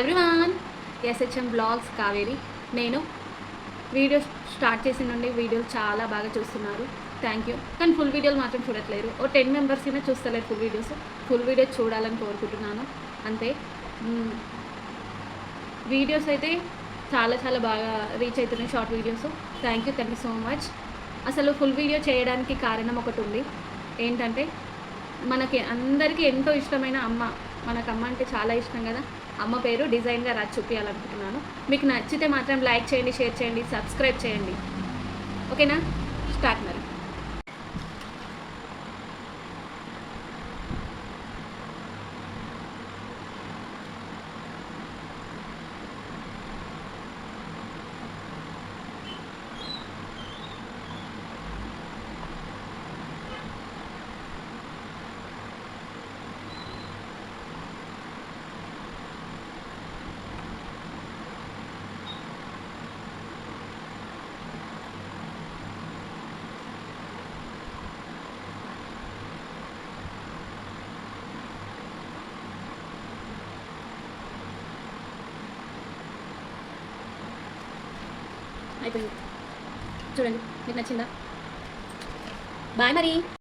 Everyone SHM blogs Kaveri నేను videos start చేసిన నుండి వీడియోలు చాలా బాగా చూస్తున్నారు. థ్యాంక్ యూ కానీ ఫుల్ వీడియోలు మాత్రం చూడట్లేరు. ఓ టెన్ మెంబర్స్ అయినా చూస్తలేరు ఫుల్ వీడియోస్ ఫుల్ వీడియో చూడాలని కోరుకుంటున్నాను. అంతే. వీడియోస్ అయితే చాలా చాలా బాగా రీచ్ అవుతున్నాయి short videos thank you thank you so much అసలు ఫుల్ వీడియో చేయడానికి కారణం ఒకటి ఉంది. ఏంటంటే మనకి అందరికీ ఎంతో ఇష్టమైన అమ్మ. మనకు అమ్మ అంటే చాలా ఇష్టం కదా. అమ్మ పేరు డిజైన్గా రాసి చూపించాలనుకుంటున్నాను మీకు నచ్చితే మాత్రం లైక్ చేయండి షేర్ చేయండి సబ్స్క్రైబ్ చేయండి. ఓకేనా? స్టార్ట్ మరి. అయిపోయింది. చూడండి మీకు నచ్చిందా? బాయ్ మరి.